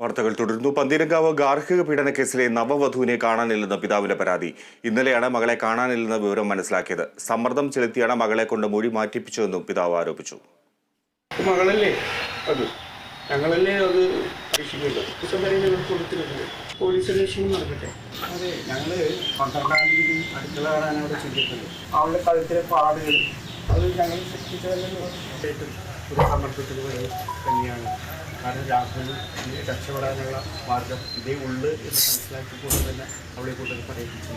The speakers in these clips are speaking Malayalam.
വാർത്തകൾ തുടരുന്നു. പന്തീരങ്കാവ് ഗാർഹിക പീഡന കേസിലെ നവവധുവിനെ കാണാനില്ലെന്ന പിതാവിന്റെ പരാതി. ഇന്നലെയാണ് മകളെ കാണാനില്ലെന്ന വിവരം മനസ്സിലാക്കിയത്. സമ്മർദ്ദം ചെലുത്തിയാണ് മകളെ കൊണ്ട് മൊഴി മാറ്റിപ്പിച്ചതെന്നും പിതാവ് ആരോപിച്ചു. മകളല്ലേ? അത്. ഞങ്ങളല്ലേ അത് പോലീസ് അന്വേഷണം നടക്കട്ടെ. അതെ ഞങ്ങൾ പന്ത്രണ്ടാം തീയതി അടുക്കള കാണാൻ അവിടെ അവളുടെ കഴുത്തിലെ പാടുകൾ. അത് ഞങ്ങൾ ശ്രദ്ധിച്ചതല്ലോ ഒരു സമർപ്പിക്കുന്നത് വഴി തന്നെയാണ്. കാരണം രാഹുൽ രക്ഷപ്പെടാനുള്ള മാർഗം ഇതേ ഉള്ളു എന്ന് മനസ്സിലാക്കിക്കൊണ്ട് തന്നെ അവളെ കൂടുതൽ പറയിപ്പിച്ചു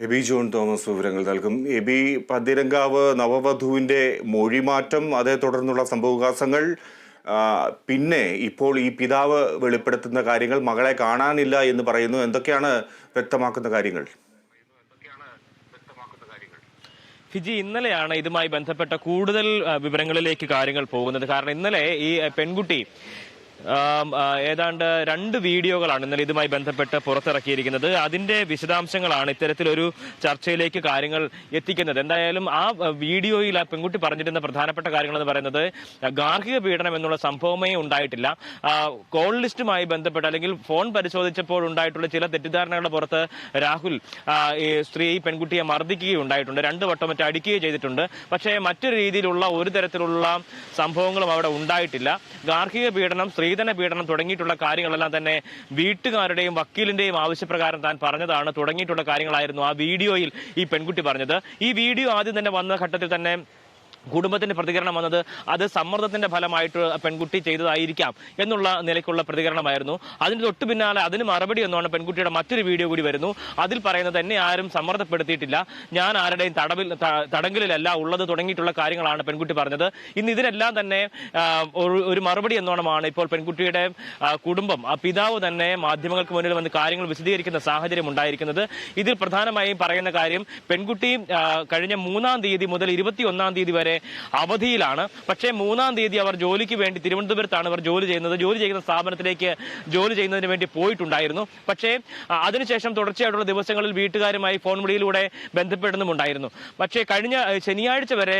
എബി ജോൺ തോമസ് വിവരങ്ങൾ നൽകും. എബി പതിരങ്കാവ് നവവധുവിന്റെ മൊഴിമാറ്റം അതേ തുടർന്നുള്ള സംഭവവികാസങ്ങൾ പിന്നെ ഇപ്പോൾ ഈ പിതാവ് വെളിപ്പെടുത്തുന്ന കാര്യങ്ങൾ മകളെ കാണാനില്ല എന്ന് പറയുന്നു. എന്തൊക്കെയാണ് വ്യക്തമാക്കുന്ന കാര്യങ്ങൾ? ഫിജി ഇന്നലെയാണ് ഇതുമായി ബന്ധപ്പെട്ട കൂടുതൽ വിവരങ്ങളിലേക്ക് കാര്യങ്ങൾ പോകുന്നത്. കാരണം ഇന്നലെ ഈ പെൺകുട്ടി ഏതാണ്ട് രണ്ട് വീഡിയോകളാണ് ഇന്നലെ ഇതുമായി ബന്ധപ്പെട്ട് പുറത്തിറക്കിയിരിക്കുന്നത്. അതിന്റെ വിശദാംശങ്ങളാണ് ഇത്തരത്തിലൊരു ചർച്ചയിലേക്ക് കാര്യങ്ങൾ എത്തിക്കുന്നത്. എന്തായാലും ആ വീഡിയോയിൽ ആ പെൺകുട്ടി പറഞ്ഞിരുന്ന പ്രധാനപ്പെട്ട കാര്യങ്ങൾ എന്ന് പറയുന്നത് ഗാർഹിക പീഡനം എന്നുള്ള സംഭവമേ ഉണ്ടായിട്ടില്ല. കോൾ ലിസ്റ്റുമായി ബന്ധപ്പെട്ട് അല്ലെങ്കിൽ ഫോൺ പരിശോധിച്ചപ്പോൾ ഉണ്ടായിട്ടുള്ള ചില തെറ്റിദ്ധാരണകളുടെ പുറത്ത് രാഹുൽ ഈ സ്ത്രീ പെൺകുട്ടിയെ മർദ്ദിക്കുകയും ഉണ്ടായിട്ടുണ്ട്. രണ്ട് വട്ടം മറ്റേ അടിക്കുകയും ചെയ്തിട്ടുണ്ട്. പക്ഷേ മറ്റൊരു രീതിയിലുള്ള ഒരു തരത്തിലുള്ള സംഭവങ്ങളും അവിടെ ഉണ്ടായിട്ടില്ല. ഗാർഹിക പീഡനം സ്ത്രീധന പീഡനം തുടങ്ങിയിട്ടുള്ള കാര്യങ്ങളെല്ലാം തന്നെ വീട്ടുകാരുടെയും വക്കീലിന്റെയും ആവശ്യപ്രകാരം താൻ പറഞ്ഞതാണ്. തുടങ്ങിയിട്ടുള്ള കാര്യങ്ങളായിരുന്നു ആ വീഡിയോയിൽ ഈ പെൺകുട്ടി പറഞ്ഞത്. ഈ വീഡിയോ ആദ്യം തന്നെ വന്ന ഘട്ടത്തിൽ തന്നെ കുടുംബത്തിന്റെ പ്രതികരണം വന്നത് അത് സമ്മർദ്ദത്തിന്റെ ഫലമായിട്ട് പെൺകുട്ടി ചെയ്തതായിരിക്കാം എന്നുള്ള നിലയ്ക്കുള്ള പ്രതികരണമായിരുന്നു. അതിന് തൊട്ടു പിന്നാലെ അതിന് മറുപടി എന്നാണ് പെൺകുട്ടിയുടെ മറ്റൊരു വീഡിയോ കൂടി വരുന്നു. അതിൽ പറയുന്നത് എന്നെ ആരും സമ്മർദ്ദപ്പെടുത്തിയിട്ടില്ല. ഞാൻ ആരുടെയും തടവിൽ തടങ്കലിലല്ല ഉള്ളത് തുടങ്ങിയിട്ടുള്ള കാര്യങ്ങളാണ് പെൺകുട്ടി പറഞ്ഞത്. ഇന്ന് ഇതിനെല്ലാം തന്നെ ഒരു- മറുപടി എന്നോണമാണ് ഇപ്പോൾ പെൺകുട്ടിയുടെ കുടുംബം. ആ പിതാവ് തന്നെ മാധ്യമങ്ങൾക്ക് മുന്നിൽ വന്ന് കാര്യങ്ങൾ വിശദീകരിക്കുന്ന സാഹചര്യം ഉണ്ടായിരിക്കുന്നത്. ഇതിൽ പ്രധാനമായും പറയുന്ന കാര്യം പെൺകുട്ടി കഴിഞ്ഞ മൂന്നാം തീയതി മുതൽ ഇരുപത്തി ഒന്നാം തീയതി വരെ അവധിയിലാണ്. പക്ഷേ മൂന്നാം തീയതി അവർ ജോലിക്ക് വേണ്ടി തിരുവനന്തപുരത്താണ് അവർ ജോലി ചെയ്യുന്നത്. ജോലി ചെയ്യുന്ന സ്ഥാപനത്തിലേക്ക് ജോലി ചെയ്യുന്നതിന് വേണ്ടി പോയിട്ടുണ്ടായിരുന്നു. പക്ഷേ അതിനുശേഷം തുടർച്ചയായിട്ടുള്ള ദിവസങ്ങളിൽ വീട്ടുകാരുമായി ഫോൺ വിളിയിലൂടെ ബന്ധപ്പെടുന്നുമുണ്ടായിരുന്നു. പക്ഷേ കഴിഞ്ഞ ശനിയാഴ്ച വരെ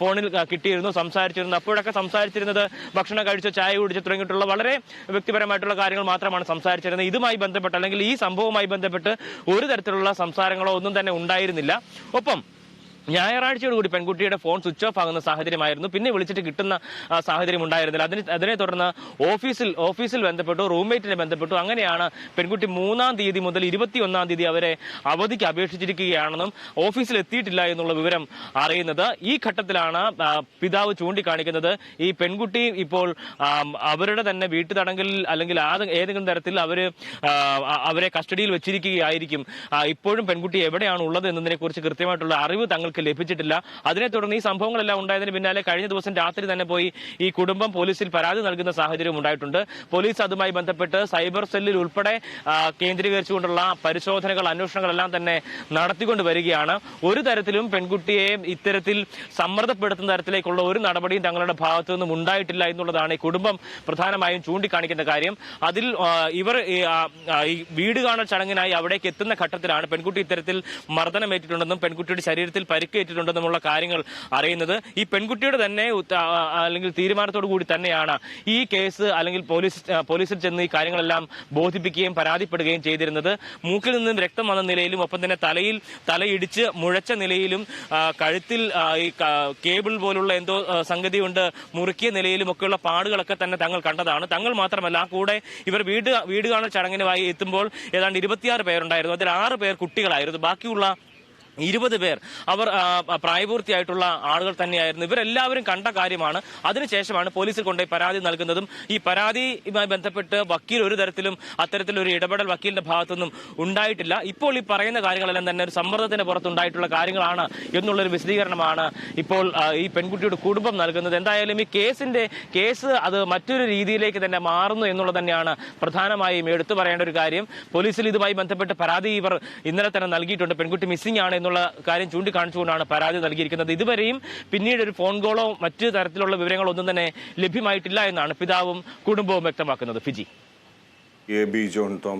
ഫോണിൽ കിട്ടിയിരുന്നു സംസാരിച്ചിരുന്നു. അപ്പോഴൊക്കെ സംസാരിച്ചിരുന്നത് ഭക്ഷണം കഴിച്ചോ ചായ കുടിച്ചോ തുടങ്ങിയിട്ടുള്ള വളരെ വ്യക്തിപരമായിട്ടുള്ള കാര്യങ്ങൾ മാത്രമാണ് സംസാരിച്ചിരുന്നത്. ഇതുമായി ബന്ധപ്പെട്ട് അല്ലെങ്കിൽ ഈ സംഭവവുമായി ബന്ധപ്പെട്ട് ഒരു തരത്തിലുള്ള സംസാരങ്ങളോ ഒന്നും തന്നെ ഉണ്ടായിരുന്നില്ല. ഒപ്പം ഞായറാഴ്ചയോടുകൂടി പെൺകുട്ടിയുടെ ഫോൺ സ്വിച്ച് ഓഫ് ആകുന്ന സാഹചര്യമായിരുന്നു. പിന്നെ വിളിച്ചിട്ട് കിട്ടുന്ന സാഹചര്യം ഉണ്ടായിരുന്നില്ല. അതിന് അതിനെ തുടർന്ന് ഓഫീസിൽ ഓഫീസിൽ ബന്ധപ്പെട്ടു റൂംമേറ്റിനെ ബന്ധപ്പെട്ടു. അങ്ങനെയാണ് പെൺകുട്ടി മൂന്നാം തീയതി മുതൽ ഇരുപത്തിയൊന്നാം തീയതി അവരെ അവധിക്ക് അപേക്ഷിച്ചിരിക്കുകയാണെന്നും ഓഫീസിൽ എത്തിയിട്ടില്ല എന്നുള്ള വിവരം അറിയുന്നത്. ഈ ഘട്ടത്തിലാണ് പിതാവ് ചൂണ്ടിക്കാണിക്കുന്നത്. ഈ പെൺകുട്ടി ഇപ്പോൾ അവരുടെ തന്നെ വീട്ടു വീട്ടുതടങ്കലിൽ അല്ലെങ്കിൽ ഏതെങ്കിലും തരത്തിൽ അവർ അവരെ കസ്റ്റഡിയിൽ വെച്ചിരിക്കുകയായിരിക്കും. ഇപ്പോഴും പെൺകുട്ടി എവിടെയാണ് ഉള്ളത് എന്നതിനെ കുറിച്ച് കൃത്യമായിട്ടുള്ള അറിവ് തങ്ങൾക്ക് ലഭിച്ചിട്ടില്ല. അതിനെ തുടർന്ന് ഈ സംഭവങ്ങളെല്ലാം ഉണ്ടായതിന് പിന്നാലെ കഴിഞ്ഞ ദിവസം രാത്രി തന്നെ പോയി ഈ കുടുംബം പോലീസിൽ പരാതി നൽകുന്ന സാഹചര്യം ഉണ്ടായിട്ടുണ്ട്. പോലീസ് അതുമായി ബന്ധപ്പെട്ട് സൈബർ സെല്ലിൽ ഉൾപ്പെടെ കേന്ദ്രീകരിച്ചുകൊണ്ടുള്ള പരിശോധനകൾ അന്വേഷണങ്ങളെല്ലാം തന്നെ നടത്തിക്കൊണ്ട് വരികയാണ്. ഒരു തരത്തിലും പെൺകുട്ടിയെ ഇത്തരത്തിൽ സമ്മർദ്ദപ്പെടുത്തുന്ന തരത്തിലേക്കുള്ള ഒരു നടപടിയും തങ്ങളുടെ ഭാഗത്തു നിന്നും ഉണ്ടായിട്ടില്ല എന്നുള്ളതാണ് ഈ കുടുംബം പ്രധാനമായും ചൂണ്ടിക്കാണിക്കുന്ന കാര്യം. അതിൽ ഇവർ ഈ, വീട് കാണൽ ചടങ്ങിനായി അവിടേക്ക് എത്തുന്ന ഘട്ടത്തിലാണ് പെൺകുട്ടി ഇത്തരത്തിൽ മർദ്ദനമേറ്റിട്ടുണ്ടെന്നും പെൺകുട്ടിയുടെ ശരീരത്തിൽ പരിക്കേറ്റിട്ടുണ്ടെന്നുമുള്ള കാര്യങ്ങൾ അറിയുന്നത്. ഈ പെൺകുട്ടിയുടെ തന്നെ അല്ലെങ്കിൽ തീരുമാനത്തോടു കൂടി തന്നെയാണ് ഈ കേസ് അല്ലെങ്കിൽ പോലീസ് പോലീസിൽ ചെന്ന് ഈ കാര്യങ്ങളെല്ലാം ബോധിപ്പിക്കുകയും പരാതിപ്പെടുകയും ചെയ്തിരുന്നത്. മൂക്കിൽ നിന്നും രക്തം വന്ന നിലയിലും ഒപ്പം തന്നെ തലയിൽ തലയിടിച്ച് മുഴച്ച നിലയിലും കഴുത്തിൽ ഈ കേബിൾ പോലുള്ള എന്തോ സംഗതി കൊണ്ട് മുറുക്കിയ നിലയിലും ഒക്കെയുള്ള പാടുകളൊക്കെ തന്നെ തങ്ങൾ കണ്ടതാണ്. തങ്ങൾ മാത്രമല്ല ആ കൂടെ ഇവർ വീട് വീട് കാണൽ ചടങ്ങിനുമായി എത്തുമ്പോൾ ഏതാണ്ട് ഇരുപത്തിയാറ് പേരുണ്ടായിരുന്നു. അതിൽ ആറ് പേർ കുട്ടികളായിരുന്നു. ബാക്കിയുള്ള ഇരുപത് പേർ അവർ പ്രായപൂർത്തിയായിട്ടുള്ള ആളുകൾ തന്നെയായിരുന്നു. ഇവരെല്ലാവരും കണ്ട കാര്യമാണ്. അതിനുശേഷമാണ് പോലീസിൽ കൊണ്ടുപോയി പരാതി നൽകുന്നതും ഈ പരാതിയുമായി ബന്ധപ്പെട്ട് വക്കീൽ ഒരു തരത്തിലും അത്തരത്തിലൊരു ഇടപെടൽ വക്കീലിന്റെ ഭാഗത്തൊന്നും ഉണ്ടായിട്ടില്ല. ഇപ്പോൾ ഈ പറയുന്ന കാര്യങ്ങളെല്ലാം തന്നെ ഒരു സമ്മർദ്ദത്തിന് പുറത്തുണ്ടായിട്ടുള്ള കാര്യങ്ങളാണ് എന്നുള്ളൊരു വിശദീകരണമാണ് ഇപ്പോൾ ഈ പെൺകുട്ടിയുടെ കുടുംബം നൽകുന്നത്. എന്തായാലും ഈ കേസിന്റെ കേസ് അത് മറ്റൊരു രീതിയിലേക്ക് തന്നെ മാറുന്നു എന്നുള്ളത് തന്നെയാണ് പ്രധാനമായും എടുത്തു പറയേണ്ട ഒരു കാര്യം. പോലീസിൽ ഇതുമായി ബന്ധപ്പെട്ട് പരാതി ഇവർ ഇന്നലെ തന്നെ നൽകിയിട്ടുണ്ട്. പെൺകുട്ടി മിസ്സിംഗ് ആണ് എന്നുള്ള കാര്യം ചൂണ്ടിക്കാണിച്ചുകൊണ്ടാണ് പരാതി നൽകിയിരിക്കുന്നത്. ഇതുവരെയും പിന്നീട് ഒരു ഫോൺ കോളോ മറ്റു തരത്തിലുള്ള വിവരങ്ങളോ ഒന്നും തന്നെ ലഭ്യമായിട്ടില്ല എന്നാണ് പിതാവും കുടുംബവും വ്യക്തമാക്കുന്നത്. Fiji. A B John Thomas